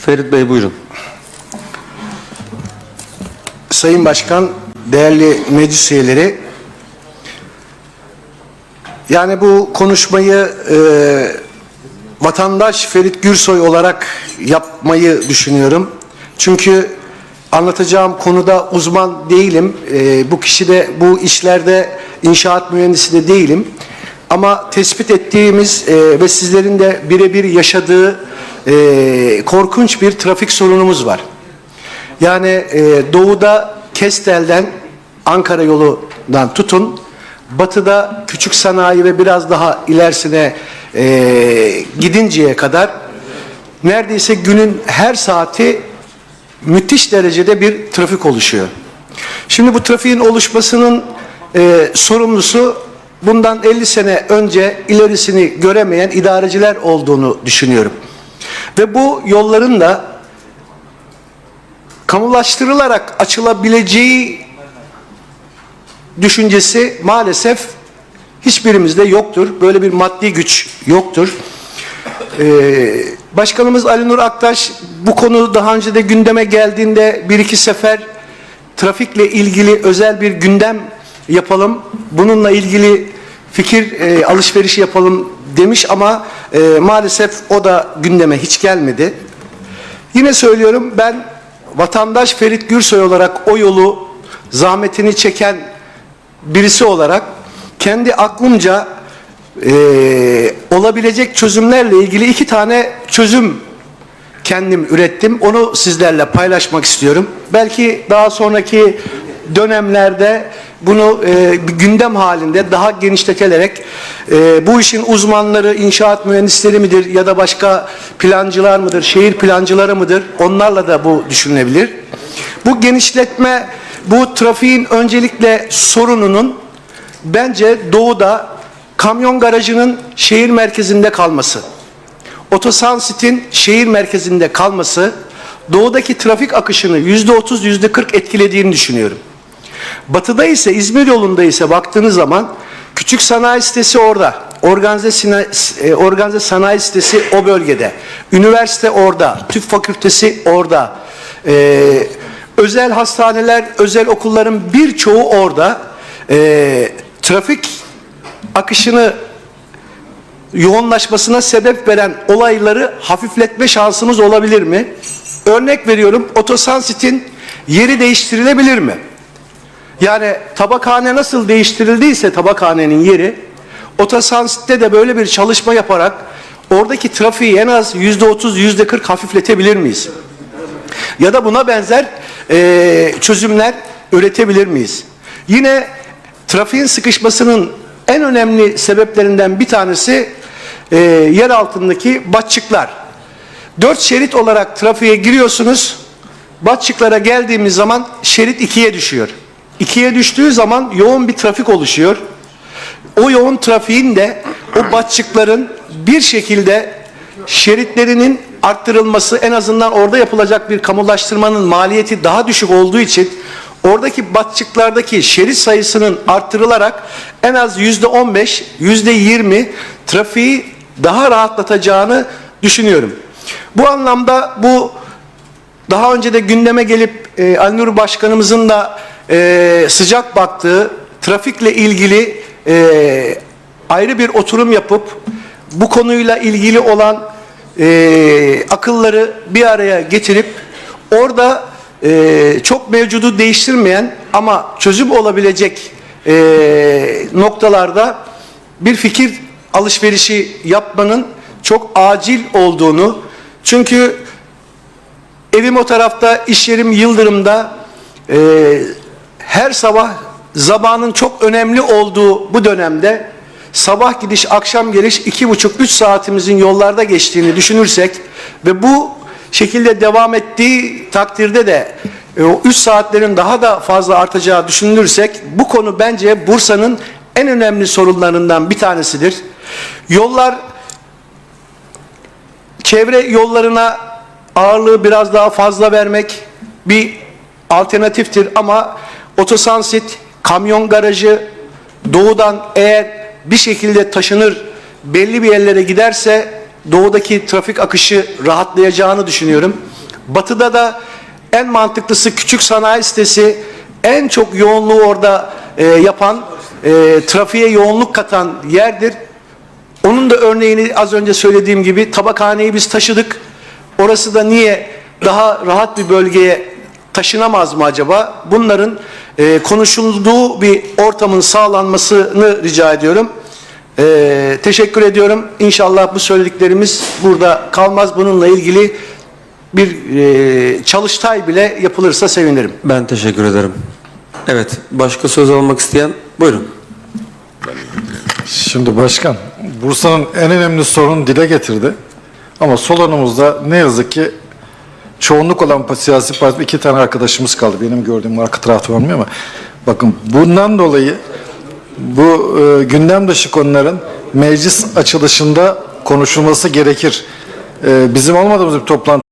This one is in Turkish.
Ferit Bey buyurun. Sayın Başkan, değerli meclis üyeleri, yani bu konuşmayı e, vatandaş Ferit Gürsoy olarak yapmayı düşünüyorum. Çünkü anlatacağım konuda uzman değilim. E, bu kişi de bu işlerde inşaat mühendisi de değilim. Ama tespit ettiğimiz e, ve sizlerin de birebir yaşadığı e, korkunç bir trafik sorunumuz var. Yani e, doğuda Kestel'den Ankara yolundan tutun, batıda küçük sanayi ve biraz daha ilerisine e, gidinceye kadar neredeyse günün her saati müthiş derecede bir trafik oluşuyor. Şimdi bu trafiğin oluşmasının e, sorumlusu bundan 50 sene önce ilerisini göremeyen idareciler olduğunu düşünüyorum. Ve bu yolların da kamulaştırılarak açılabileceği düşüncesi maalesef hiçbirimizde yoktur. Böyle bir maddi güç yoktur. Ee, Başkanımız Ali Nur Aktaş bu konu daha önce de gündeme geldiğinde bir iki sefer trafikle ilgili özel bir gündem yapalım. Bununla ilgili fikir e, alışverişi yapalım demiş ama e, maalesef o da gündeme hiç gelmedi. Yine söylüyorum ben vatandaş Ferit Gürsoy olarak o yolu zahmetini çeken birisi olarak kendi aklımca eee, olabilecek çözümlerle ilgili iki tane çözüm kendim ürettim. Onu sizlerle paylaşmak istiyorum. Belki daha sonraki dönemlerde bunu e, bir gündem halinde daha genişletilerek e, bu işin uzmanları inşaat mühendisleri midir ya da başka plancılar mıdır, şehir plancıları mıdır onlarla da bu düşünülebilir. Bu genişletme bu trafiğin öncelikle sorununun bence doğuda kamyon garajının şehir merkezinde kalması. Otosansit'in şehir merkezinde kalması doğudaki trafik akışını yüzde otuz, yüzde kırk etkilediğini düşünüyorum. Batıda ise İzmir yolunda ise baktığınız zaman küçük sanayi sitesi orada. Organize, e, organize sanayi sitesi o bölgede. Üniversite orada. Tıp fakültesi orada. Ee, özel hastaneler, özel okulların birçoğu orada. Ee, trafik akışını yoğunlaşmasına sebep veren olayları hafifletme şansımız olabilir mi? Örnek veriyorum otosansitin yeri değiştirilebilir mi? Yani tabakhane nasıl değiştirildiyse tabakhanenin yeri otosansitte de böyle bir çalışma yaparak oradaki trafiği en az yüzde otuz yüzde kırk hafifletebilir miyiz? Ya da buna benzer eee, çözümler üretebilir miyiz? Yine trafiğin sıkışmasının en önemli sebeplerinden bir tanesi eee, yer altındaki batçıklar. Dört şerit olarak trafiğe giriyorsunuz. Batçıklara geldiğimiz zaman şerit ikiye düşüyor. İkiye düştüğü zaman yoğun bir trafik oluşuyor. O yoğun trafiğin de o batçıkların bir şekilde şeritlerinin arttırılması en azından orada yapılacak bir kamulaştırmanın maliyeti daha düşük olduğu için oradaki batçıklardaki şerit sayısının arttırılarak en az yüzde on beş, yüzde yirmi trafiği daha rahatlatacağını düşünüyorum. Bu anlamda bu daha önce de gündeme gelip e, Ali Nur Başkanımızın da e, sıcak baktığı trafikle ilgili e, ayrı bir oturum yapıp bu konuyla ilgili olan e, akılları bir araya getirip orada e, çok mevcudu değiştirmeyen ama çözüm olabilecek e, noktalarda bir fikir alışverişi yapmanın çok acil olduğunu çünkü Evim o tarafta, iş yerim Yıldırım'da. Ee, her sabah zamanın çok önemli olduğu bu dönemde sabah gidiş, akşam geliş iki buçuk, üç saatimizin yollarda geçtiğini düşünürsek ve bu şekilde devam ettiği takdirde de e, o üç saatlerin daha da fazla artacağı düşünülürsek bu konu bence Bursa'nın en önemli sorunlarından bir tanesidir. Yollar çevre yollarına ağırlığı biraz daha fazla vermek bir alternatiftir ama otosansit, kamyon garajı doğudan eğer bir şekilde taşınır belli bir yerlere giderse doğudaki trafik akışı rahatlayacağını düşünüyorum. Batı'da da en mantıklısı küçük sanayi sitesi en çok yoğunluğu orada e, yapan, e, trafiğe yoğunluk katan yerdir. Onun da örneğini az önce söylediğim gibi tabakhaneyi biz taşıdık. Orası da niye daha rahat bir bölgeye taşınamaz mı acaba? Bunların e, konuşulduğu bir ortamın sağlanmasını rica ediyorum. E, teşekkür ediyorum. İnşallah bu söylediklerimiz burada kalmaz. Bununla ilgili bir e, çalıştay bile yapılırsa sevinirim. Ben teşekkür ederim. Evet, başka söz almak isteyen buyurun. Şimdi başkan, Bursa'nın en önemli sorununu dile getirdi. Ama salonumuzda ne yazık ki çoğunluk olan siyasi parti iki tane arkadaşımız kaldı. Benim gördüğüm arka tarafta olmuyor ama bakın bundan dolayı bu e, gündem dışı konuların meclis açılışında konuşulması gerekir. E, bizim olmadığımız bir toplantı